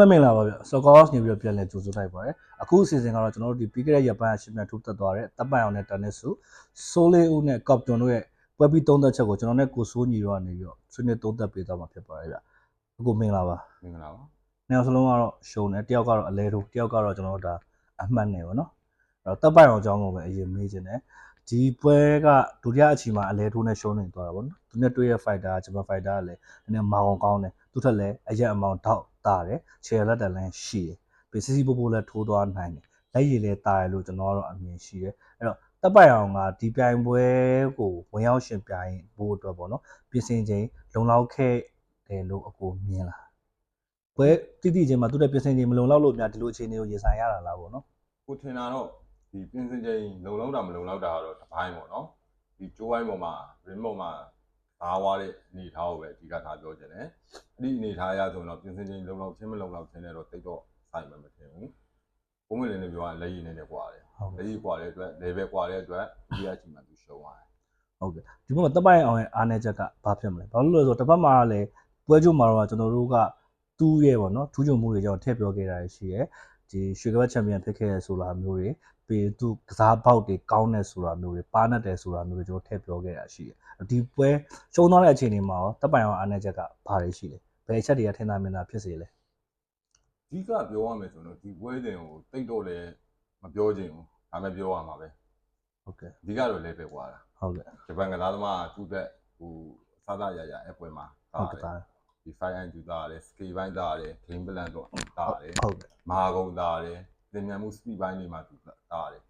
ပဲမင်္ဂလာပါဗျ။ Soccer House နေပြီးတော့ပြန်လည်ကြိုဆိုလိုက်ပါတယ်။အခုအစီအစဉ်ကတော့ကျွန်တော်တို့ဒီပြီးခဲ့တဲ့ရက်ပိုင်းအရှင်မြတ်ထုတ်သက်သွားတဲ့တပ်ပိုင်အောင်နဲ့တန်နစ်စုစိုးလေးဦးနဲ့ကော့ပတွန်တို့ရဲ့ပွဲပြီးသုံးသက်ချက်ကိုကျွန်တော်နဲ့ကိုစိုးညီတို့ကနေပြီးတော့ဆွေးနွေးသုံးသက်ပေးသွားမှာဖြစ်ပါတယ်ဗျ။အခုမင်္ဂလာပါမင်္ဂလာပါ။နှစ်ယောက်စလုံးကတော့ရှုံတယ်တယောက်ကတော့အလဲတို့တယောက်ကတော့ကျွန်တော်တို့ဒါအမှတ်နေပါတော့။အဲ့ တော့တပ်ပိုင်အောင်အကြောင်းကိုပဲအရင်မေးချင်တယ်။ဒီပွဲကဒုတိယအချိန်မှာအလဲထိုးနဲ့ရှုံးနေသွားတာပေါ့နော်။သူနဲ့တွေ့ရ fighter ဂျပန် fighter ကလည်းနည်းနည်းမောင်အောင်ကောင်းတယ်။သူထက်လည်းအရက်အမောင်တောက်တာတယ်။ခြေလက်တန်လည်းရှိတယ်။ပစ္စည်းပို့ပို့လည်းထိုးသွားနိုင်တယ်လက်ရည်လည်းတာရလို့ကျွန်တော်ကတော့အမြင်ရှိတယ်အဲ့တော့တပ်ပိုင်အောင်ကဒီပြိုင်ပွဲကိုဝင်ရောက်ရှင်ပြိုင်ဖို့အတွက်ပေါ့နော်ပြင်ဆင်ချိန်လုံလောက်ခဲ့တယ်လို့အကိုမြင်လားပွဲတိတိချင်းမှာသူတဲ့ပြင်ဆင်ချိန်မလုံလောက်လို့များဒီလိုအခြေအနေကိုရင်ဆိုင်ရတာလားပေါ့နော်ကိုထင်တာတော့ ဒီပြင်စင်ချိန်လုံလောက်တာမလုံလောက်တာကတော့တစ်ပိုင်းပေါ့နော်ဒီကျိုးပိုင်းပေါ်မှာ rim ပေါ်မှာသားဝါတဲ့အနေထားကိုပဲအဓိကထားပြောချင်တယ်အဲ့ဒီအနေထားအရဆိုတော့ပြင်စင်ချိန်လုံလောက်ချင်းမလုံလောက်ချင်းနဲ့တော့တိတ်တော့ဆိုင်မှမထင်ဘူးဘုံမင်းလည်းပြောရလက်ရည်နဲ့နဲ့ကွာတယ်ဟုတ်ကဲ့လက်ရည်ကွာတဲ့အတွက် level ကွာတဲ့အတွက်ဒီအချိန်မှာသူရှုံးသွားတယ်ဟုတ်ကဲ့ဒီဘက်မှာတပ်ပိုင်အောင်ရဲ့အားနည်းချက်ကဘာဖြစ်မလဲဘာလို့လဲဆိုတော့တစ်ဖက်မှာလည်းပွဲကြိုမှာတော့ကျွန်တော်တို့ကတူးရဲ့ပေါ့နော်ထူးချွန်မှုတွေကြောင့်ထည့်ပြောခဲ့တာရှိရဲ ဒီရွှေကပတ်ချန်ပီယံဖြစ်ခဲ့ရဆိုတာမျိုးတွေပြီးသူကစားပေါက်တွေကောင်းတဲ့ဆိုတာမျိုးတွေပါနဲ့တယ်ဆိုတာမျိုးတွေကျွန်တော်ထည့်ပြောခဲ့တာရှိရဲဒီပွဲရှုံးသွားတဲ့အချိန်တွေမှာရောတပ်ပိုင်အောင်အားနည်းချက်ကဘာတွေရှိလဲဘယ်အချက်တွေကထင်သာမြင်သာဖြစ်စေလဲအဓိကပြောရမယ်ဆိုတော့ဒီပွဲစဉ်ကိုတိတ်တော့လည်းမပြောချင်ဘူးဒါမှပြောရမှာပဲဟုတ်ကဲ့အဓိကတော့ level ကွာတာဟုတ်ကဲ့ဂျပန်ကစားသမားကသူ့အတွက်ဟိုစားစားရရအပွဲမှာဟုတ်တာ ကဲ့သားဒီ fire and ယူသားရတယ် skill ဘိုင်းသားရတယ် game plan တော့တာရတယ်ဟုတ်ကဲ့မဟာကုန်းသားရတယ်သင်မြန်မှု speed ဘိုင်းတွေမှာသူတာရတယ်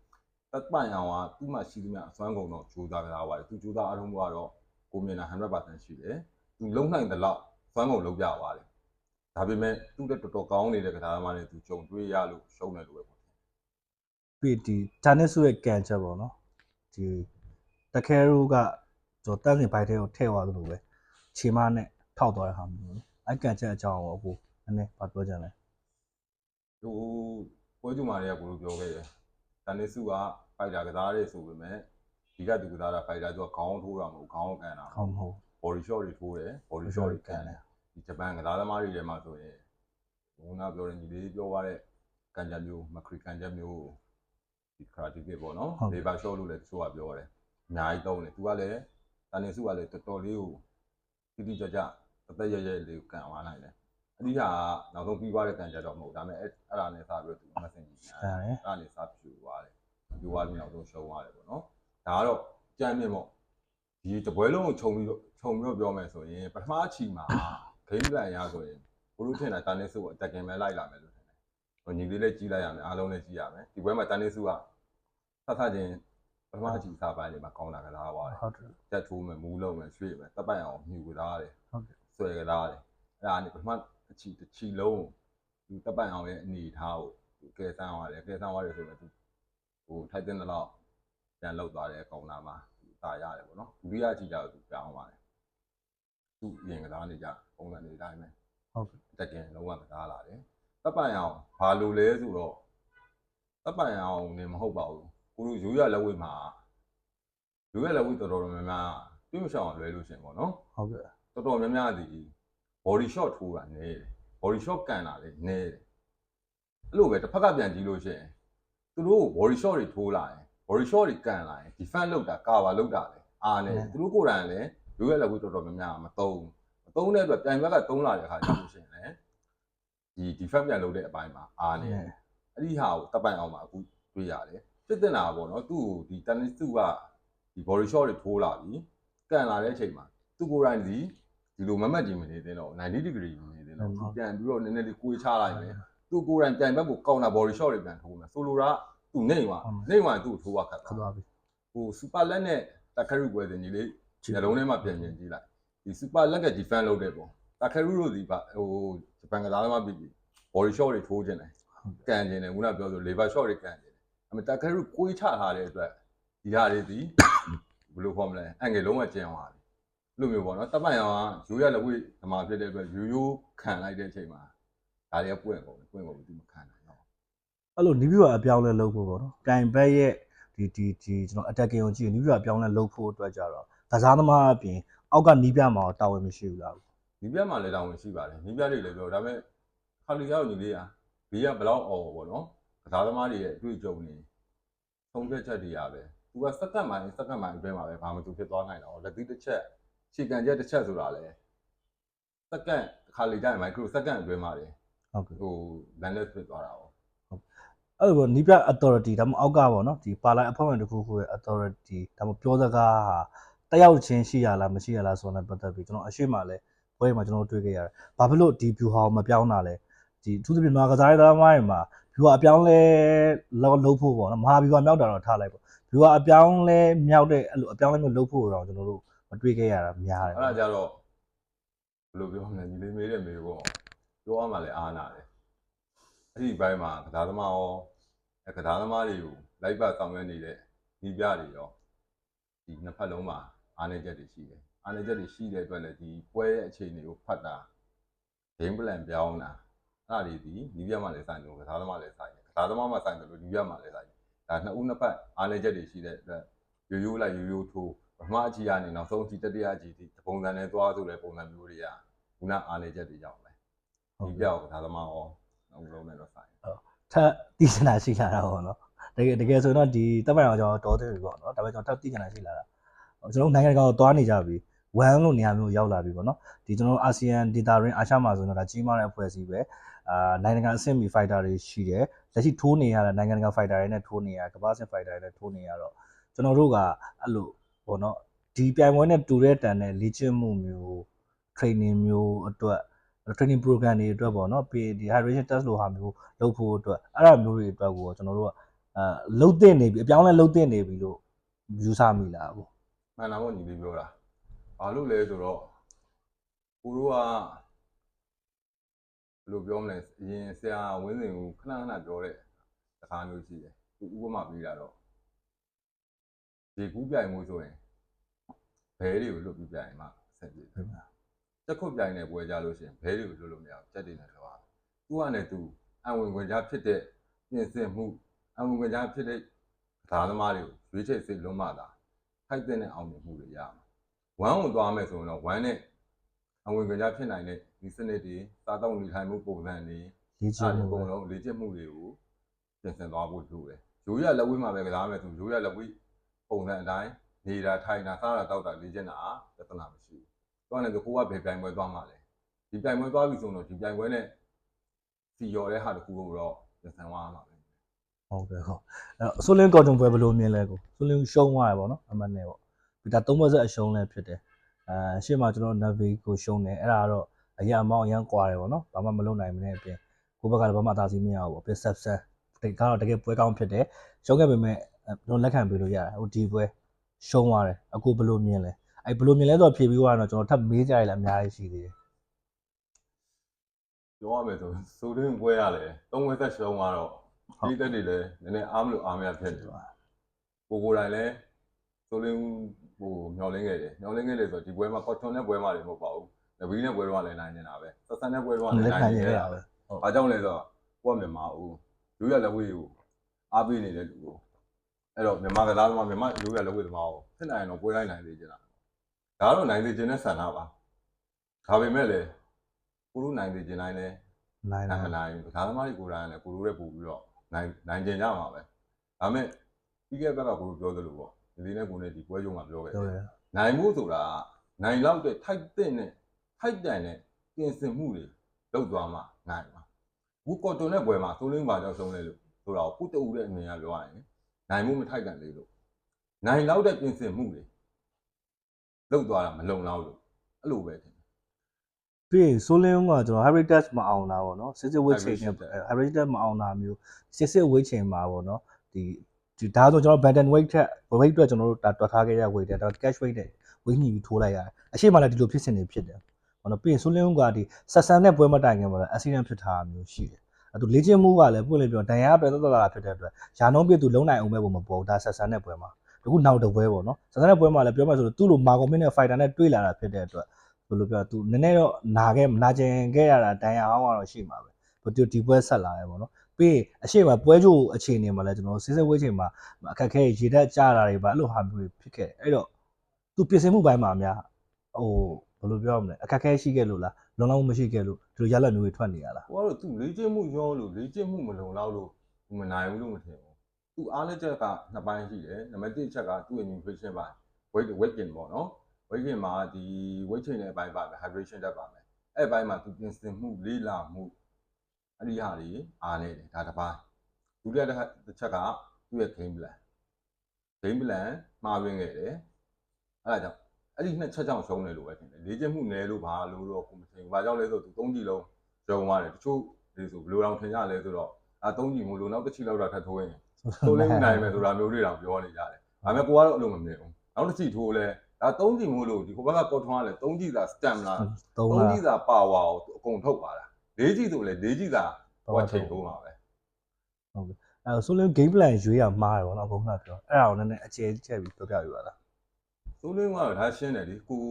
တက်ပိုင်အောင်ကသူ့မှာရှိသမျှအစွမ်းကုန်တော့ကြိုးစားကြတာပါတယ်သူကြိုးစားအားလုံးကတော့ကိုမြင်တာ100%ရှိတယ်သူလုံနိုင်တဲ့လောက်စွမ်းကုန်လုံးပြပါတယ်ဒါပေမဲ့သူ့တက်တော်တော်ကောင်းနေတဲ့ကစားသမားတွေသူကြုံတွေ့ရလို့ရှုံးတယ်လို့ပဲပေါ့ပြီးဒီဒါနဲ့ဆိုရဲ့ကန်ချက်ပေါ့နော်ဒီတခဲရိုးကကျွန်တော်တန်းစင်ဘိုက်ထဲကိုထည့်သွားသလိုပဲခြေမနဲ့ ထောက်သွားတဲ့ဟာမျိုးနော်အဲကန်ချက်အကြောင်းကိုအခုနည်းနည်းဘာပြောကြလဲဟိုပွဲကြမှာတွေကကိုလိုပြောခဲ့တယ်တန်နေစုကဖိုက်တာကစားရဲဆိုပေမဲ့ဒီကသူကစားတာဖိုက်တာသူကခေါင်းထိုးတာမဟုတ်ခေါင်းကန်တာကောင်းမဟုတ် body shot တွေထိုးတယ် body shot တွေကန်တယ်ဒီဂျပန်ကစားသမားတွေထဲမှာဆိုရင်ဘုံနာပြောတဲ့ညီလေးပြောသွားတဲ့ကန်ကြမျိုးမခရီကန်ကြမျိုးဒီခရာတီကေပေါ့နော် labor shot လို့လည်းသူကပြောတယ်အများကြီးသုံးတယ်သူကလည်းတန်နေစုကလည်းတော်တော်လေးကိုတိတိကျကျ တသက်ရရလေးကိုကန်သွားနိုင်တယ်အဓိကနောက်ဆုံးပြီးသွားတဲ့ကန်ကြတော့မဟုတ်ဒါပေမဲ့အဲ့အဲ့ဒါနဲ့စပြီးတော့သူမဆင်ကြီးတယ်ဒါရယ်အဲ့ဒါနဲ့စဖြူသွားတယ်ဖြူသွားပြီးနောက်ဆုံးရှုံးသွားတယ်ပေါ့နော်ဒါကတော့ကြမ်းမြင့်ပေါ့ဒီတပွဲလုံးကိုခြုံပြီးတော့ခြုံပြီးတော့ပြောမယ်ဆိုရင်ပထမအချီမှာ game plan ရဆိုရင်ဘလို့ထင်တာတန်နေစုကိုအတက်ကင်ပဲလိုက်လာမယ်လို့ထင်တယ်ဟိုညီလေးလည်းကြီးလိုက်ရမယ်အားလုံးလည်းကြီးရမယ်ဒီပွဲမှာတန်နေစုကသတ်သတ်ချင်းပထမအချီစားပိုင်းတွေမှာကောင်းတာကစားသွားတယ်ဟုတ်တယ်တက်ထိုးမယ်မူးလုံးမယ်ရွှေ့မယ်တပ်ပိုက်အောင်မြူကစားတယ်ဟုတ်ကဲ့ ဆွဲကစားတယ်အဲ့ဒါနဲ့ပထမအချီတစ်ချီလုံးဒီတပ်ပိုက်အောင်ရဲ့အနေထားကိုသူကဲဆန်းသွားတယ်ကဲဆန်းသွားတယ်ဆိုတော့သူဟိုထိုက်တဲ့လောက်ပြန်လောက်သွားတယ်ကောင်လာမှာသူတာရတယ်ပေါ့နော်ဒုတိယအချီကျတော့သူပြောင်းသွားတယ်သူရင်ကစားနေကြပုံစံနေတိုင်းပဲဟုတ်ကဲ့တက်ကင်လုံးဝကစားလာတယ်တပ်ပိုင်အောင်ဘာလို့လဲဆိုတော့တပ်ပိုင်အောင်နေမဟုတ်ပါဘူးကိုလိုရိုးရလက်ဝဲမှာရိုးရလက်ဝဲတော်တော်များများပြင်းမရှောင်လွဲလို့ရှင်ပေါ့နော်ဟုတ်ကဲ့ တော်တော်များများဒီ body shot ထိုးတာနေတယ် body shot ကန်တာလည်းနေတယ်အဲ့လိုပဲတစ်ဖက်ကပြန်ကြည့်လို့ရှိရင်သူတို့ body shot တွေထိုးလာရင် body shot တွေကန်လာရင် defense လုပ်တာ cover လုပ်တာလည်းအားနေသူတို့ကိုယ်တိုင်လည်းရိုးရလက်ဝဲတော်တော်များများမသုံးမသုံးတဲ့အတွက်ပြန်ဘက်ကသုံးလာတဲ့အခါကျလို့ရှိရင်လည်းဒီ defense ပြန်လုပ်တဲ့အပိုင်းမှာအားနေတယ်အဲ့ဒီဟာကိုတပ်ပိုင်အောင်မှာအခုတွေ့ရတယ်ဖြစ်တင်တာပေါ့နော်သူ့ကိုဒီတန်နစ်စုကဒီ body shot တွေထိုးလာပြီကန်လာတဲ့အချိန်မှာသူကိုယ်တိုင်ဒီ ဒီလိုမမတ်ကြီးမနေသေးတော့90 degree မနေသေးတော့သူပြန်ပြီးတော့နည်းနည်းလေးကိုွေးချလိုက်မယ်သူကိုယ်တိုင်ပြန်ဘက်ကိုကောင်းတာ body shot တွေပြန်ထိုးမယ်ဆိုလိုတာသူနေသွားနေသွားသူ့ကိုထိုးရခတ်ခသွားပြီဟိုစူပါလက်နဲ့တခရုပွဲစဉ်ကြီးလေးနှလုံးထဲမှာပြန်ပြန်ကြည့်လိုက်ဒီစူပါလက်က defense လုပ်တဲ့ပုံတခရုတို့ဒီပါဟိုဂျပန်ကစားသမားပြည်ပြီ body shot တွေထိုးခြင်းတယ်ကန်ကျင်တယ်ခုနပြောဆို labor shot တွေကန်ကျင်တယ်အမေတခါရုကိုွေးချထားတဲ့အတွက်ဒီဟာတွေဒီဘယ်လိုခေါ်မလဲအငယ်လုံးဝကျင်သွားတယ်အဲ့ လိုမျိုးပေါ့နော်တပ်ပိုင်အောင်ကရိုးရလက်ဝိဓမ္မဖြစ်တဲ့အတွက်ရိုးရိုးခံလိုက်တဲ့အချိန်မှာဒါတွေကပွင့်ကုန်တယ်ပွင့်ကုန်ပြီးသူမခံနိုင်တော့အဲ့လိုနီးပြအပြောင်းလဲလုပ်ဖို့ပေါ့နော်ကန်ဘက်ရဲ့ဒီဒီဒီကျွန်တော် attacking ကိုကြည့်နီးပြအပြောင်းလဲလုပ်ဖို့အတွက်ကြတော့ကစားသမားအပြင်အောက်ကနီးပြမှာတာဝန်မရှိဘူးလားဒီပြတ်မှာလည်းတောင်းဝင်ရှိပါတယ်ဒီပြတ်တွေလည်းပြောဒါပေမဲ့ခခါလီရောက်ညီလေးอ่ะဘေးကဘလောက်အော်ပေါ့နော်ကစားသမားတွေရဲ့အတွေ့အကြုံတွေသုံးဖြတ်ချက်တွေရပဲသူကစက္ကန့်မှန်စက္ကန့်မှန်အတွင်းမှာပဲဘာမှသူဖြစ်သွားနိုင်တော့လက်သီးတစ်ချက် ခြေကန်ချက်တစ်ချက်ဆိုတာလေစက္ကန့်ခါလီကြရင်မိုက်ခရိုစက္ကန့်အတွင်းမှာလေဟုတ်ကဲ့ဟိုလန်လက်ဖြစ်သွားတာပေါ့အဲ့လိုပေါ့နီးပြ authority ဒါမှမဟုတ်အောက်ကပေါ့နော်ဒီပါလိုက်အဖွဲ့ဝင်တစ်ခုခုရဲ့ authority ဒါမှမဟုတ်ပြောစကားဟာတက်ရောက်ချင်းရှိရလားမရှိရလားဆိုတော့ပတ်သက်ပြီးကျွန်တော်အရှိမလဲဘွဲမှာကျွန်တော်တွေ့ခဲ့ရတယ်ဘာဖြစ်လို့ဒီ view ဟာကိုမပြောင်းတာလဲဒီအထူးသဖြင့်မာကစားရေးသမားတွေမှာ view ဟာအပြောင်းလဲလောက်လုပ်ဖို့ပေါ့နော်မဟာ view ဟာမြောက်တာတော့ထားလိုက်ပေါ့ view ဟာအပြောင်းလဲမြောက်တဲ့အဲ့လိုအပြောင်းလဲမျိုးလုပ်ဖို့တော့ကျွန်တော်တို့ မတွေ့ခဲ့ရတာများတယ်အဲ့ဒါကြတော့ဘယ်လိုပြောမလဲညီလေးမေးတဲ့မေးပေါ့ပြောရမှလည်းအားနာတယ်အဲ့ဒီဘိုင်းမှာကစားသမားရောအဲကစားသမားတွေကိုလိုက်ပါဆောင်ရွက်နေတဲ့ဒီပြတွေရောဒီနှစ်ဖက်လုံးမှာအားနည်းချက်တွေရှိတယ်အားနည်းချက်တွေရှိတဲ့အတွက်လည်းဒီပွဲရဲ့အခြေအနေကိုဖတ်တာ game plan ပြောင်းတာအဲ့ဒါတွေဒီဒီပြမှာလည်းဆိုင်တယ်ကစားသမားလည်းဆိုင်တယ်ကစားသမားမှာဆိုင်တယ်လို့ဒီပြမှာလည်းဆိုင်တယ်ဒါနှစ်ဦးနှစ်ဖက်အားနည်းချက်တွေရှိတဲ့အတွက်ရိုးရိုးလိုက်ရိုးရိုးထိုး ပထမအချီကနေနောက်ဆုံးအချီတတိယအချီဒီပုံစံနဲ့သွားဆိုတဲ့ပုံစံမျိုးတွေကခုနအားနည်းချက်တွေကြောင့်ပဲဟုတ်ဒီကဲ့ပြောက်ကစားသမားရောနောက်လုံးနဲ့တော့ဆိုင်တယ်ထပ်တည်ချင်တာရှိလာတာပေါ့နော်တကယ်တကယ်ဆိုတော့ဒီတပ်ပိုင်အောင်ကျွန်တော်တော်သေးပြီပေါ့နော်ဒါပေမဲ့ကျွန်တော်ထပ်တည်ချင်တာရှိလာတာကျွန်တော်နိုင်ငံတကာကိုသွားနေကြပြီဝမ်လို့နေရာမျိုးရောက်လာပြီပေါ့နော်ဒီကျွန်တော်အာဆီယံဒေတာရင်းအာရှမှာဆိုတော့ဒါကြီးမားတဲ့အဖွဲ့အစည်းပဲအာနိုင်ငံတကာအဆင့်မီဖိုက်တာတွေရှိတယ်လက်ရှိထိုးနေရတဲ့နိုင်ငံတကာဖိုက်တာတွေနဲ့ထိုးနေရကမ္ဘာ့ဆင့်ဖိုက်တာတွေနဲ့ထိုးနေရတော့ကျွန်တော်တို့ကအဲ့လို ပေါ့နော်ဒီပြိုင်ပွဲနဲ့တူတဲ့တန်တဲ့လေ့ကျင့်မှုမျိုး training မျိုးအတွက် training program တွေအတွက်ပေါ့နော်ပြီးဒီ hydration test လိုဟာမျိုးလုပ်ဖို့အတွက်အဲ့ဒါမျိုးတွေအတွက်ကိုကျွန်တော်တို့ကအဲလှုပ်တင်နေပြီအပြောင်းလဲလှုပ်တင်နေပြီလို့ယူဆမိလားပေါ့မှန်တာပေါ့ညီလေးပြောတာဘာလို့လဲဆိုတော့ကိုတို့ကဘယ်လိုပြောမလဲအရင်ဆရာဝင်းစင်ကိုခဏခဏပြောတဲ့စကားမျိုးရှိတယ်သူဥပမာပေးတာတော့ဒီကူးပြိုင်မှုဆိုရင် ဘဲတွေကိုလွတ်ပြီးပြိုင်မှဆက်ပြီးတက်ခုတ်ပြိုင်တဲ့ပွဲကြလို့ရှိရင်ဘဲတွေကိုလွတ်လို့မရဘူးစက်တွေနဲ့တော့သူကလည်းသူအဝင်ခွင့်ကြားဖြစ်တဲ့ပြင်ဆင်မှုအဝင်ခွင့်ကြားဖြစ်တဲ့ဓာသမားတွေကိုရွေးချယ်စိတ်လုံးမတာထိုက်တဲ့အောင်မြင်မှုတွေရမှာဝမ်းကိုသွားမယ်ဆိုရင်တော့ဝမ်းနဲ့အဝင်ကြကြဖြစ်နိုင်တဲ့ဒီစနစ်တွေစားတော့နေထိုင်မှုပုံစံတွေလေ့ကျအားင့်ဒီမှုပုံပဲလုံးလေ့ကျင့်မှုတွေကိုပြင်ဆင်သွားဖို့လိုတယ်ရိုးရလက်ဝိမှာပဲကစားမယ်ဆိုရိုးရလက်ဝိပုံစံအတိုင်း နေတာထိုင်တာစားတာတောက်တာလေ့ကျင့်တာပြဿနာမရှိဘူး။သွားနေဆိုကိုကဘယ်ပြိုင်ပွဲသွားမှာလဲဒီပြိုင်ပွဲသွားပြီဆိုတော့ဒီပြိုင်ပွဲနဲ့စီရော်တဲ့ဟာတစ်ခုကိုတော့ပြင်ဆင်သွားမှာပဲဟုတ်ကဲ့ဟုတ်အဲ့တော့ဆိုလင်းကော်တွန်ပွဲဘယ်လိုမြင်လဲကိုဆိုလင်းရှုံးသွားရပေါ့နော်အမှန်နဲ့ပေါ့ဒီဒါသုံးဘက်ဆက်အရှုံးလဲဖြစ်တယ်အဲရှေ့မှာကျွန်တော် Navi ကိုရှုံးတယ်အဲ့ဒါကတော့အရာအမောင်းအရန်ကွာတယ်ပေါ့နော်ဘာမှမလုပ်နိုင်မနဲ့အပြင်ကိုဘက်ကလည်းဘာမှအသာစီးမရဘူးပေါ့ perception တကယ်ကတော့တကယ်ပွဲကောင်းဖြစ်တယ်ရှုံးခဲ့ပေမဲ့ကျွန်တော်လက်ခံပေးလို့ရတယ်ဟိုဒီပွဲ ရှုံးသွားတယ်အခုဘယ်လိုမြင်လဲအဲ့ဘယ်လိုမြင်လဲဆိုတော့ဖြေပြီးသွားတော့ကျွန်တော်ထပ်မေးကြရည်လည်းအများကြီးရှိသေးတယ်ပြောရမယ်ဆိုဆိုရင်းပွဲရလဲသုံးဝက်သက်ရှုံးသွားတော့ဒီသက်တွေလည်းနည်းနည်းအားမလို့အားမရဖြစ်နေပါကိုကိုယ်တိုင်လည်းဆိုလင်းဟိုမျောလင်းခဲ့တယ်မျောလင်းခဲ့တယ်ဆိုတော့ဒီပွဲမှာကော်ထွန်နဲ့ပွဲမှာတွေမဟုတ်ပါဘူးနဗီနဲ့ပွဲတော့လည်းနိုင်နေတာပဲဆက်ဆန်နဲ့ပွဲတော့လည်းလက်နိုင်ခံနေရရရတာပဲပဲအားကြောင့်လဲဆိုတော့ကိုကမြန်မာဦးရိုးရလက်ဝေးကိုအားပေးနေတဲ့လူကို အဲ့တော့မြန်မာကစားသမားမြန်မာရိုးရလက်ဝေးသမားကိုဖြစ်နိုင်ရင်တော့ပွဲတိုင်းနိုင်သေးကြတာဒါကတော့နိုင်သေးခြင်းနဲ့ဆန္ဒပါဒါပေမဲ့လေကိုလူနိုင်သေးခြင်းတိုင်းလည်းနိုင်နိုင်တာမနိုင်ဘူးဒါသမားတွေကိုယ်တိုင်လည်းကိုလိုတဲ့ပို့ပြီးတော့နိုင်နိုင်ကျင်ကြမှာပဲဒါပေမဲ့ပြီးခဲ့တဲ့ဘက်ကကိုလိုပြောသလိုပေါ့ဒီလေးနဲ့ကိုနဲ့ဒီပွဲကြုံမှာပြောခဲ့တယ်ပြောတယ်နိုင်မှုဆိုတာနိုင်လောက်တဲ့ထိုက်တဲ့နဲ့ထိုက်တန်တဲ့ပြင်ဆင်မှုတွေလုပ်သွားမှနိုင်မှာဘူးကော်တွန်နဲ့ပွဲမှာသိုးလင်းပါကြောင့်ဆုံးလဲလို့ဆိုတာကိုကုတူတဲ့အနေနဲ့ပြောရရင် နိုင်မှုမထိုက်တန်သေးလို့နိုင်လောက်တဲ့ပြင်ဆင်မှုတွေလုပ်သွားတာမလုံလောက်လို့အဲ့လိုပဲထင်တယ်ပြီးရင်ဆိုလင်းကကျွန်တော် hybrid test မအောင်တာပေါ့နော်စစ်စစ်ဝိတ်ချိန်နဲ့ Hybrid test hybrid test မအောင်တာမျိုးစစ်စစ်ဝိတ်ချိန်မှာပေါ့နော်ဒီဒီဒါဆိုကျွန်တော် button weight ထက် weight အတွက်ကျွန်တော်တို့ဒါတွက်ထားခဲ့ရ weight တဲ့ဒါ cash weight နဲ့ weight ညှိပြီးထိုးလိုက်ရတယ်အရှိမလည်းဒီလိုဖြစ်စဉ်တွေဖြစ်တယ်ပေါ့နော်ပြီးရင်ဆိုလင်းကဒီဆက်ဆန်တဲ့ပွဲမတိုင်ခင်မှာလည်း accident ဖြစ်တာမျိုးရှိတယ်အဲ သူလေ့ကျင့်မှုကလည်းပွင့်လင်းပြောဒဏ်ရာပဲသက်သက်သာသာဖြစ်တဲ့အတွက်ယာနှုံးပြသူလုံးနိုင်အောင်ပဲပုံမပေါ်ဘူးဒါဆက်ဆန်တဲ့ပွဲမှာတခုနောက်တစ်ပွဲပေါ့နော်ဆက်ဆန်တဲ့ပွဲမှာလည်းပြောမှဆိုလို့သူ့လိုမာကွန်မင်းနဲ့ fighter နဲ့တွေ့လာတာဖြစ်တဲ့အတွက်ဘယ်လိုပြောသူနည်းနည်းတော့နာခဲ့နာကျင်ခဲ့ရတာတန်ရအောင်ကတော့ရှိမှာပဲဘယ်သူဒီပွဲဆက်လာရဲပေါ့နော်ပြီးရင်အရှိမပွဲကြိုအခြေအနေမှာလည်းကျွန်တော်စစ်စစ်ဝဲချိန်မှာအခက်ခဲရေတက်ကြတာတွေပါအဲ့လိုဟာမျိုးတွေဖြစ်ခဲ့တယ်အဲ့တော့သူပြင်ဆင်မှုပိုင်းမှာအများဟိုဘယ်လိုပြောရမလဲအခက်ခဲရှိခဲ့လို့လားလုံလောက်မှုမရှိခဲ့လို့ဒီ လိုရလက်မျိုးတွေထွက်နေရလားဟိုကတော့သူလေ့ကျင့်မှုရောလို့လေ့ကျင့်မှုမလုံလောက်လို့သူမနိုင်ဘူးလို့မထင်ဘူးသူအားလက်ချက်ကနှစ်ပိုင်းရှိတယ်နံပါတ်1ချက်ကသူ့ရဲ့ nutrition ပိုင်း weight weight gain ပေါ့နော် weight gain မှာဒီ weight change တဲ့အပိုင်းပါမယ် hydration တက်ပါမယ်အဲ့အပိုင်းမှာသူပြင်ဆင်မှုလေးလာမှုအဲ့ဒီဟာတွေအားနေတယ်ဒါတစ်ပိုင်းဒုတိယတစ်ချက်ကသူ့ရဲ့ game plan game plan မှားရင်းခဲ့တယ်အဲ့ဒါကြောင့် အဲ့ဒီနှစ်ချက်ကြောင့်ရှုံးတယ်လို့ပဲထင်တယ်လေ့ကျင့်မှုနည်းလို့ဘာလို့တော့ကိုမထင်ဘူးဘာကြောင့်လဲဆိုတော့သူသုံးကြည့်လုံးရှုံးသွားတယ်တချို့ဒီဆိုဘယ်လိုတောင်ထင်ကြလဲဆိုတော့အာသုံးကြည့်မို့လို့နောက်တစ်ချီလောက်တာထပ်ထိုးရင်ထိုးလေးနိုင်မယ်ဆိုတာမျိုးတွေတောင်ပြောနေကြတယ်။ဒါပေမဲ့ကိုကတော့အလုံးမမြင်ဘူး။နောက်တစ်ချီထိုးလဲဒါသုံးကြည့်မို့လို့ဒီဟိုဘက်ကကော့ထွန်းကလည်းသုံးကြည့်သာ stem လားသုံးသုံးလားကြည့်သာ power ကိုအကုန်ထုတ်သွားတာ။လေးကြည့်ဆိုလဲလေးကြည့်သာဟိုချိန်ထိုးမှာပဲအဲဆိုလင်း game plan ရွေးရမှားတယ်ဗောနော်ဘုံကပြောအဲ့ဒါကိုနည်းနည်းအခြေချက်ပြီးပြောပြပြပါလား။ သုံးလင်းကတော့ဒါရှင်းတယ်ဒီကို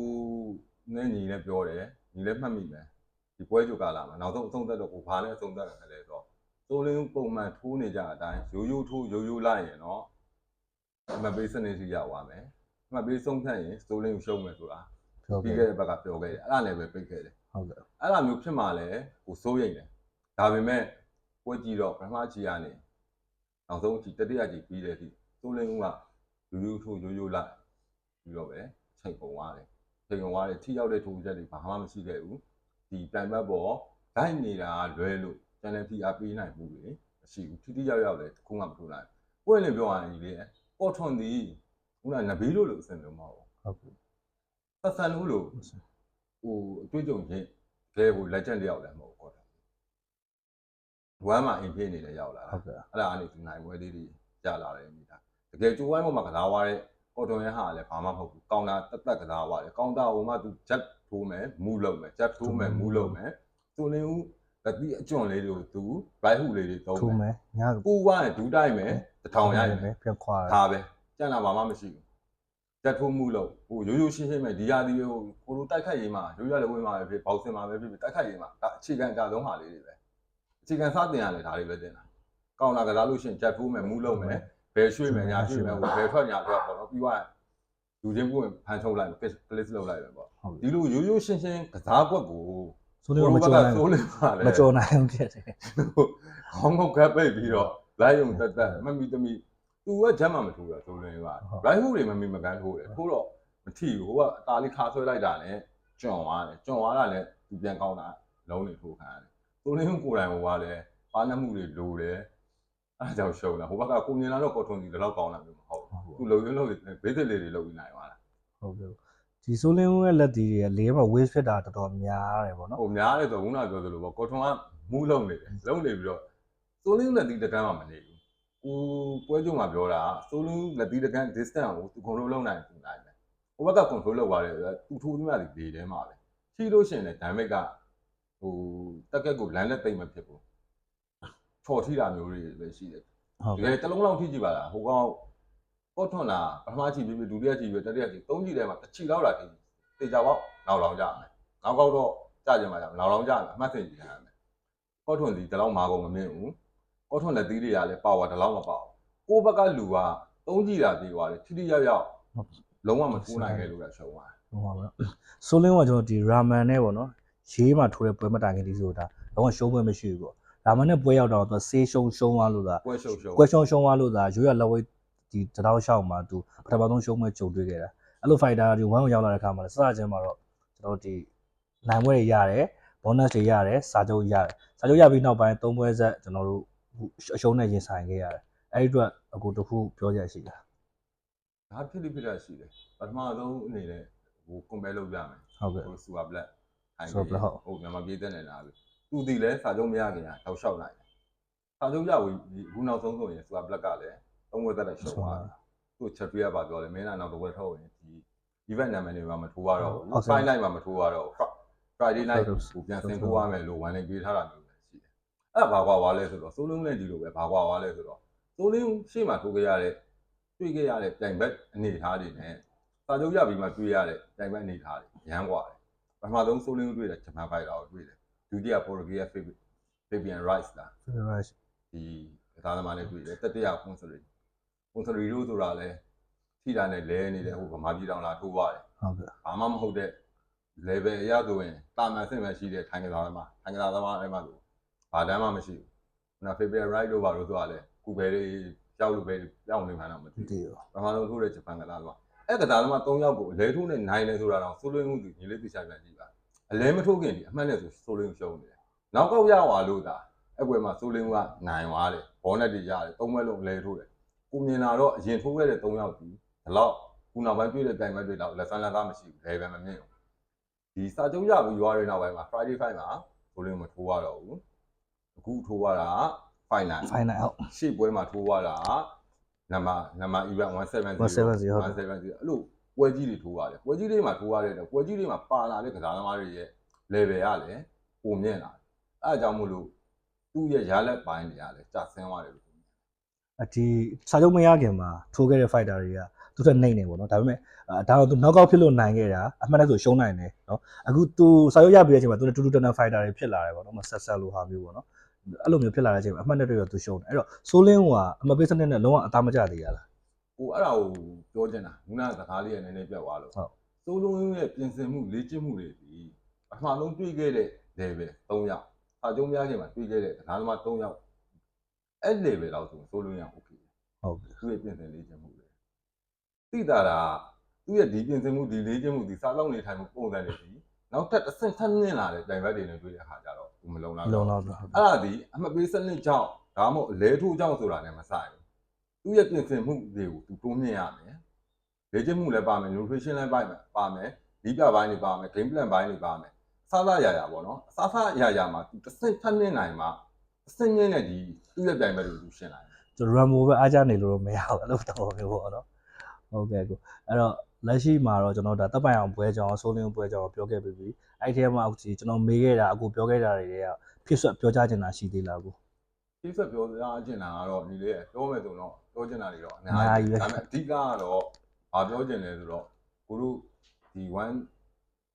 နဲ့ညီနဲ့ပြောတယ်ညီလည်းမှတ်မိမယ်။ဒီပွဲကြိုကလာမှာနောက်ဆုံးအဆုံးသက်တော့ကိုဘာနဲ့အဆုံးသက်တယ်လဲဆိုတော့သုံးလင်းပုံမှန်ထိုးနေကြအတိုင်းရိုးရိုးထိုးရိုးရိုးလိုက်ရင်တော့အမှတ်ပေးစနစ်စီရောက်သွားမယ်။အမှတ်ပေးဆုံးဖြတ်ရင်သုံးလင်းကိုရှုံးမယ်ဆိုတာပြောပြပြီးခဲ့တဲ့ဘက်ကပြောခဲ့တယ်အဲ့ဒါလည်းပဲပိတ်ခဲ့တယ်ဟုတ်ကဲ့အဲ့ဒါမျိုးဖြစ်မှလည်းကိုစိုးရိမ်တယ်ဒါပေမဲ့ပွဲကြည့်တော့ပထမချီကနေနောက်ဆုံးချီတတိယချီပြီးတဲ့အထိစိုးလင်းဦးကရိုးရိုးထိုးရိုးရိုးလိုက် ပြီးတော့ပဲချိန်ကုန်သွားတယ်ချိန်ကုန်သွားတယ်ထိရောက်တဲ့ထိုးချက်တွေဘာမှမရှိခဲ့ဘူးဒီတိုင်ဘက်ပေါ်ဒိုက်နေတာလွဲလို့ကျန်တဲ့ထိအားပေးနိုင်မှုတွေမရှိဘူးထိထိရောက်ရောက်လည်းတစ်ခုမှမထိုးနိုင်ပွဲလည်းပြောရရင်ဒီလေပေါ်ထွန်သည်ခုနနဘီလို့လို့အစင်မျိုးမဟုတ်ဘူးဟုတ်ကဲ့ဆက်ဆန်လို့လို့ဟိုအတွေ့အကြုံချင်းကဲဟိုလက်ချက်လျောက်လည်းမဟုတ်ဘူးကောဝမ်းမှာအိမ်ပြေးနေလည်းရောက်လာဟုတ်ကဲ့အဲ့ဒါအနေသူနိုင်ပွဲလေးတွေကြာလာတယ်မိသားတကယ်ကြိုးဝိုင်းပေါ်မှာကစားသွားတဲ့ ကော်တွန်ရဲ့ဟာကလည်းဘာမှမဟုတ်ဘူးကောင်တာတက်တက်ကစားသွားတယ်ကောင်တာဟိုမှသူဂျက်ထိုးမယ်မူးလုံးမယ်ဂျက်ထိုးမယ်မူးလုံးမယ်သူလင်းဦးကတိအကျွံလေးတွေကိုသူဘိုက်ဟုလေးတွေသုံးထိုးမယ်မယ်ညပူဝိုင်းဒူးတိုက်မယ်တထောင်ရရင်မယ်ပြန်ခွာတယ်ဒါပဲကျန်တာဘာမှမရှိဘူးတက်ထိုးမှုလို့ဟိုရိုးရိုးရှင်းရှင်းပဲဒီဟာဒီဟိုကိုလိုတိုက်ခတ်ရေးမှာရိုးရလည်းဝင်မှာပဲဖြစ်ဘောက်စင်မှာပဲဖြစ်ဖြစ်တိုက်ခတ်ရေးမှာဒါအခြေခံအကြဆုံးဟာလေးတွေပဲအခြေခံစတင်ရတယ်ဒါတွေပဲတင်တာကောင်းလာကစားလို့ရှိရင်ချက်ထိုးမယ်မူးလုံးမယ် ဘယ်ရွှေ့မယ်ညာရွှေ့မယ်ဟိုဘယ်ထွက်ညာထွက်ပေါ့နော်ပြီးသွားလူချင်းကိုဖန်ထုတ်လိုက် place လုပ်လိုက်ပဲပေါ့ဟုတ်ဒီကဲ့လိုရိုးရိုးရှင်းရှင်းကစားကွက်ကိုဆိုလင်းကမကြော်နိုင်ဆိုးလို့ပါလေမကြော်နိုင်ဘူးဖြစ်တယ်ခေါင်းငုတ်ကပ်ပိတ်ပြီးတော့လိုက်ရုံတက်တက်မမီတမီသူကဂျမ်းမှမထိုးတာဆိုလင်းကရိုက်ဟူတွေမမီမကန်ထိုးတယ်ထိုးတော့မထီဘူးဟိုကအသားလေးခါဆွဲလိုက်တာနဲ့ကျွံသွားတယ်ကျွံသွားတာနဲ့သူပြန်ကောင်းတာလုံးနေထိုးခံရတယ်ဆိုလင်းကိုယ်တိုင်ဟိုကလည်းပါနမှုတွေလိုတယ် အဲဒါကြောင့်ရှုံးတာဟိုဘက်ကကိုမြင်လာတော့ကော်ထွန်စီတော့ကောင်းတာမျိုးမဟုတ်ဘူးသူလုံရင်းလုံရင်းဘေးသစ်လေးတွေလုံပြီးနိုင်သွားတာဟုတ်ကဲ့ဒီဆိုလင်းရဲ့လက်တီတွေကလေးမှာ waste ဖြစ်တာတော်တော်များတယ်ဗောနော်ဟိုများတယ်ဆိုခုနပြောသလိုပေါ့ကော်ထွန်ကမူးလုံနေတယ်လုံနေပြီးတော့ဆိုလင်းလက်တီတကန်းမှမနေဘူးကိုပွဲကြုံမှာပြောတာဆိုလူလက်သီးတကန် distance ကိုသူ control လုပ်နိုင်ဘူးနိုင်တယ်။ဟိုဘက်က control လုပ်သွားတယ်ဆိုတော့သူထိုးသမျှတွေလေထဲမှာပဲ။ထိလို့ရှိရင်လည်း damage ကဟိုတက်ကက်ကိုလမ်းလက်သိမ့်မဖြစ်ဘူး။ ချော်ထိတာမျိုးတွေပဲရှိတယ်ဟုတ်။တကကဲ့ယ်တစ်လုံးလောက်ထိကြည့်ပါလား။ဟိုကောင်ပော့ထွန်လာပထမချီပြီးပြီးဒုတိယချီပြီးတတိယချီသုံးချီထဲမှာတစ်ချီလောက်လာထိတေချာပေါက်နောက်လောင်ကြမယ်။နောက်ကောက်တော့ကြကြမှာကြနောက်လောင်ကြမယ်အမှတ်စင်ကြည့်ရမယ်။ပော့ထွန်ဒီတလောက်မာကုန်မမြင်ဘူး။ပော့ထွန်လက်သီးတွေကလည်းပါဝါတလောက်မပါဘူး။ကိုယ့်ဘက်ကလူကသုံးကြည့်တာပြီးသွားတယ်ထိထိရောက်ရောက်လုံးဝမထိုးနိုင်ခဲ့လို့လည်းရှုံးသွားတယ်ဟုတ်ပါဘူးဆိုလင်းကကျွန်တော်ဒီ ramen နဲ့ဗောနော်ရေးမှာထိုးတဲ့ပွဲမတိုင်ခင်ဒီဆိုတာတော့ရှုံးပွဲမရှိဘူး ဗော ramen နဲ့ပွဲရောက်တော့သူဆေးရှုံးရှုံးသွားလို့သာပွဲရှုပ်ရှုံးကွက်ရှုံးရှုံးသွားလို့သာရိုးရလက်ဝဲဒီတတောက်ရှောက်မှာသူပထမဆုံးရှုံးမဲ့ကြုံတွေ့ခဲ့တာအဲ့လို fighter တွေဝမ်းကိုရောက်လာတဲ့ခါမှာလည်းစစချင်းမှာတော့ကျွန်တော်တို့ဒီနိုင်ပွဲတွေရတယ် bonus တွေရတယ်စာချုပ်ရတယ်စာချုပ်ရပြီးနောက်ပိုင်းသုံးပွဲဆက်ကျွန်တော်တို့အရှုံးနဲ့ရင်ဆိုင်ခဲ့ရတယ်အဲ့ဒီအတွက်အခုတစ်ခုပြောရရှိတာဒါဖြစ်လိဖြစ်တာရှိတယ်ပထမဆုံးအနေနဲ့ဟို compare လုပ်ပြမယ်ဟုတ်ကဲ့ဟို super black Super Black ဟုတ်ဟိုမြန်မာပြည်သက်နေတာပဲ သူတည်လဲစာချုပ်မရခင်ကတောက်လျှောက်နိုင်တယ်စာချုပ်ရဝင်ဘူးနောက်ဆုံးဆိုရင်သူကဘလက်ကလည်းသုံးဝက်သက်လည်းရှုံးသွားတာသူ့ချက်တွေးကပါပြောတယ်မင်းကနောက်တစ်ဝက်ထုတ်ရင်ဒီ event နာမည်တွေမှာမထိုးရတော့ဘူး file line မှာမထိုးရတော့ဘူး Friday night ကိုပြန်ဆင်ထိုးရမယ်လို့ဝန်လေးပေးထားတာမျိုးပဲရှိတယ်အဲ့ဘာကွာွားလဲဆိုတော့စိုးလုံးလည်းဒီလိုပဲဘာကွာွားလဲဆိုတော့စိုးလုံးရှေ့မှာထိုးခဲ့ရတဲ့တွေ့ခဲ့ရတဲ့ပြိုင်ဘက်အနေထားတွေနဲ့စာချုပ်ရပြီးမှတွေ့ရတဲ့ပြိုင်ဘက်အနေထားတွေရမ်းကွာတယ်ပထမဆုံးစိုးလင်းတွေ့တဲ့ဂျပန်ဖိုက်တာကိုတွေ့တယ် ဒုတိယပေါ်တူဂီးယား Fabian Rice လား right ဒီကစားသမားနဲ့တွေ့တယ်တတိယကွန်ဆရီကွန်ဆရီတို့ဆိုတာလဲထိတာနဲ့လဲနေတယ်ဟိုဗမာပြည်တောင်လာထိုးသွားတယ်ဟုတ်ကဲ့ဘာမှမဟုတ်တဲ့ level အရဆိုရင်တာမန်ဆင့်မှရှိတဲ့ထိုင်ကစားသမားထိုင်ကစားသမားအဲ့မှာဆိုဘာတမ်းမှမရှိဘူး။နော် favorite right လို့ပါလို့ဆိုတာလေကုပဲလေးကြောက်လို့ပဲကြောက်နေမှတော့မသိဒီဘူးရော။ပထမဆုံးထိုးတဲ့ဂျပန်ကစားသမားအဲ့ကစားသမား၃ယောက်ကိုအလဲထိုးနဲ့နိုင်တယ်ဆိုတာတော့ဆိုလွင်းမှုသူညီလေးသိချင်ပြန်ကြည့်ပါ။ အလဲမထိုးခင်ဒီအမှတ်နဲ့ဆိုဆိုလွင်းရှုံးနေတယ်။နောက်ကောက်ရသွားလို့ဒါအဲ့ကွယ်မှာဆိုလွင်းကနိုင်သွားတယ်။ဘောနဲ့တည်ရတယ်သုံးဘက်လုံးအလဲထိုးတယ်။ကိုမြင်လာတော့အရင်ထိုးခဲ့တဲ့၃ယောက်ဒီဒီလောက်ခုနောက်ပိုင်းပြည့်တဲ့ပြိုင်ပွဲတွေတော့လက်ဆန်းလက်သားမရှိဘူး။ level မမြင့်ဘူး။ဒီစာချုပ်ရပြီးရွာတဲ့နောက်ပိုင်းမှာ Friday fight မှာဆိုလွင်းမထိုးရတော့ဘူး။အခုထိုးရတာ final ဖိုင်နယ်အောက်ရှေ့ပွဲမှာထိုးရတာနံပါတ်နံပါတ် event 170 170ဟုတ်တယ်170အဲ့လို ပွဲကြီးတွေထိုးရတယ်ပွဲကြီးတွေမှာထိုးရတဲ့ပွဲကြီးတွေမှာပါလာတဲ့ကစားသမားတွေရဲ့ level ရလည်းပုံမြင့်လာတယ်အဲအကြောင်းမို့လို့သူ့ရဲ့ရလက်ပိုင်းတွေကလည်းကျဆင်းသွားတယ်လို့ပြောတယ်အဒီစာချုပ်မရခင်မှာထိုးခဲ့တဲ့ fighter တွေကသူတို့နှိမ့်နေပေါ့နော်ဒါပေမဲ့အာဒါတော့သူ knockout ဖြစ်လို့နိုင်ခဲ့တာအမှန်တည်းဆိုရှုံးနိုင်တယ်နော်အခုသူစာချုပ်ရပြီးတဲ့အချိန်မှာသူတို့တူတူတန်တန် fighter တွေဖြစ်လာတယ်ပေါ့နော်မဆက်ဆက်လိုဟာမျိုးပေါ့နော်အဲ့လိုမျိုးဖြစ်လာတဲ့အချိန်မှာအမှန်တည်းတွေတော့သူရှုံးတယ်အဲ့တော့ဆိုးလင်းကအမပေးစနစ်နဲ့လုံးဝအသားမကျသေးရလား ဟိုအဲ့ဒါကိုပြောချင်တာခုနကစကားလေးကနည်းနည်းပြတ်သွားလို့ဟုတ်စိုးလုံးရဲ့ပြင်ဆင်မှုလေ့ကျင့်မှုတွေဒီပထမဆုံးတွေ့ခဲ့တဲ့ level 3ယောက်အကြုံများချိန်မှာတွေ့ခဲ့တဲ့ကစားသမား3ယောက်အဲ့ level လောက်ဆိုစိုးလုံးရ okay ဟုတ်ပြီသူ့ရဲ့ပြင်ဆင်လေ့ကျင့်မှုတွေသိတာကသူ့ရဲ့ဒီပြင်ဆင်မှုဒီလေ့ကျင့်မှုဒီစားလောက်နေထိုင်မှုပုံစံတွေဒီနောက်ထပ်တစ်ဆင့်ထပ်မြင့်လာတဲ့တိုင်ဘက်တွေနဲ့တွေ့တဲ့အခါကျတော့သူမလုံလောက်လုံဘူးလောက်ပြီဟုတ်ပြီအဲ့ဒါဒီအမပေးစနစ်ကြောင့်ဒါမှမဟုတ်အလဲထိုးကြောင့်ဆိုတာနဲ့မဆိုင်ဘူး သူ့ရဲ့ပြင်ဆင်မှုတွေကိုသူတိုးမြင့်ရမယ်လေ့ကျင့်မှုလည်းပါမယ် nutrition လည်းပါမယ်ပါမယ်ဒီပြပိုင်းတွေပါမယ် game plan ပိုင်းတွေပါမယ်အစားအစာရာရာပေါ့နော်အစားအစာရာရာမှာသူတစ်ဆင့်ထပ်မြင့်နိုင်မှာတစ်ဆင့်မြင့်တဲ့ဒီသူ့ရဲ့တိုင်ဘက်တွေကိုသူရှင်းနိုင်တယ်ကျွန်တော် Rambo ပဲအားကြနေလို့တော့မရဘူးအဲ့လိုတော့မျိုးပေါ့နော်ဟုတ်ကဲ့ကိုအဲ့တော့လက်ရှိမှာတော့ကျွန်တော်ဒါတပ်ပိုင်အောင်ပွဲကြောင်းဆိုးလင်းပွဲကြောင်းပြောခဲ့ပြီးပြီအဲ့ဒီထဲမှာအခုကြီးကျွန်တော်မေးခဲ့တာအခုပြောခဲ့တာတွေကဖြစ်ဆွက်ပြောကြချင်တာရှိသေးလားကို ဒီဆက်ပြောရချင်တာကတော့ဒီလေပြောမယ်ဆိုတော့ပြောချင်တာတွေတော့အများအများကြီးကြီးပဲဒါပေမဲ့အဓိကကတော့ဘာပြောချင်လဲဆိုတော့ကိုတို့ဒီ one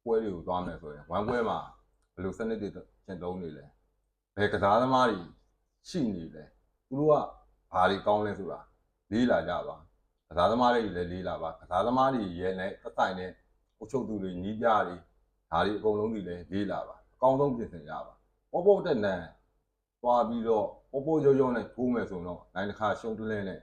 ပွဲတွေကိုသွားမယ်ဆိုရင် one ပွဲမှာဘယ်လိုစနစ်တွေကျင့်သုံးနေလဲဘယ်ကစားသမားတွေရှိနေလဲသူတို့ကဘာတွေကောင်းလဲဆိုတာလေးလာကြပါကစားသမားတွေလည်းလေးလာပါကစားသမားတွေရဲ့လည်းသက်ဆိုင်တဲ့အုပ်ချုပ်သူတွေညီးပြတွေဒါတွေအကုန်လုံးတွေလည်းလေးလာပါအကောင်းဆုံးပြင်ဆင်ကြပါပေါ့ပေါ့တက်နန်သွားပြီးတော့ ပေါ်ပေါ်ရောရောနဲ့ထိုးမယ်ဆိုတော့နိုင်တစ်ခါရှုံးတလဲနဲ့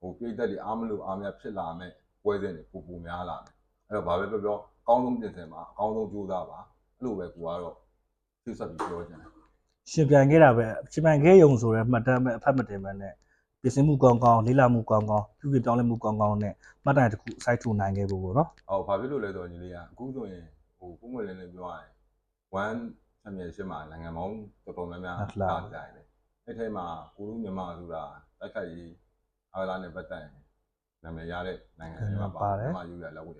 ဟိုပြိသက်တွေအားမလို့အားမရဖြစ်လာမယ်ပွဲစဉ်တွေပူပူများလာမယ်အဲ့တော့ဘာပဲပြောပြောအကောင်းဆုံးပြင်ဆင်ပါအကောင်းဆုံးကြိုးစားပါအဲ့လိုပဲကိုကတော့သိဆက်ပြီးပြောချင်တယ်ရှင်ပြန်ခဲ့တာပဲရှင်ပြန်ခဲ့ရုံဆိုရဲမှတ်တမ်းပဲအဖတ်မတင်ပဲနဲ့ပြင်ဆင်မှုကောင်းကောင်းလေးလာမှုကောင်းကောင်းပြုပြင်ပြောင်းလဲမှုကောင်းကောင်းနဲ့မှတ်တိုင်တစ်ခုစိုက်ထူနိုင်ခဲ့ဖို့ပေါ့နော်ဟောဘာဖြစ်လို့လဲဆိုတော့ညီလေးကအခုဆိုရင်ဟိုပုံမှန်လင်းလင်းပြောရရင်1 championship မှာနိုင်ငံပေါင်းတော်တော်များများတာကြိုင်တယ် အဲ့ထဲမှာကိုလူမြန်မာဆိုတာတိုက်ခိုက်ရေးအားလာနဲ့ပတ်သက်ရင်နာမည်ရတဲ့နိုင်ငံတွေမှာပါမြန်မာယူရလက်ဝဲ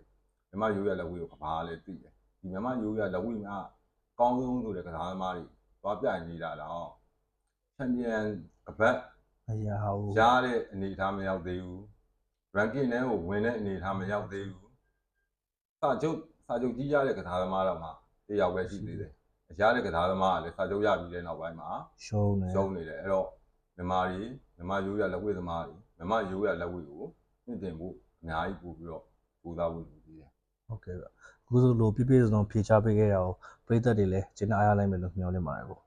မြန်မာယူရလက်ဝဲကိုကဘာလဲသိတယ်ဒီမြန်မာယူရလက်ဝဲမှာအကောင်းဆုံးဆိုတဲ့ကစားသမားတွေသွားပြိုင်နေတာတော့ချန်ပီယံကပတ်အရာဟိုရတဲ့အနေအထားမရောက်သေးဘူး ranking ထဲကိုဝင်တဲ့အနေအထားမရောက်သေးဘူးစာချုပ်စာချုပ်ကြီးရတဲ့ကစားသမားတော့မှတယောက်ပဲရှိသေးတယ်အ ရတဲ့ကစားသမားကလည်းစာချုပ်ရပြီးတဲ့နောက်ပိုင်းမှာရှုံးတယ်ရှုံးနေတယ်အဲ့တော့မြန်မာတွေမြန်မာရိုးရလက်ဝဲသမားတွေမြန်မာရိုးရလက်ဝဲကိုမြင့်တင်ဖို့အများကြီးပို့ပြီးတော့ကြိုးစားဖို့လိုသေးတယ်ဟုတ်ကဲ့ပါအခုဆိုလိုပြည့်ပြည့်စုံစုံဖြေချပေးခဲ့တာကိုပြည်သက်တွေလည်းကျင်းအားရလိုက်မယ်လို့မျှော်လင့်ပါတယ်ကို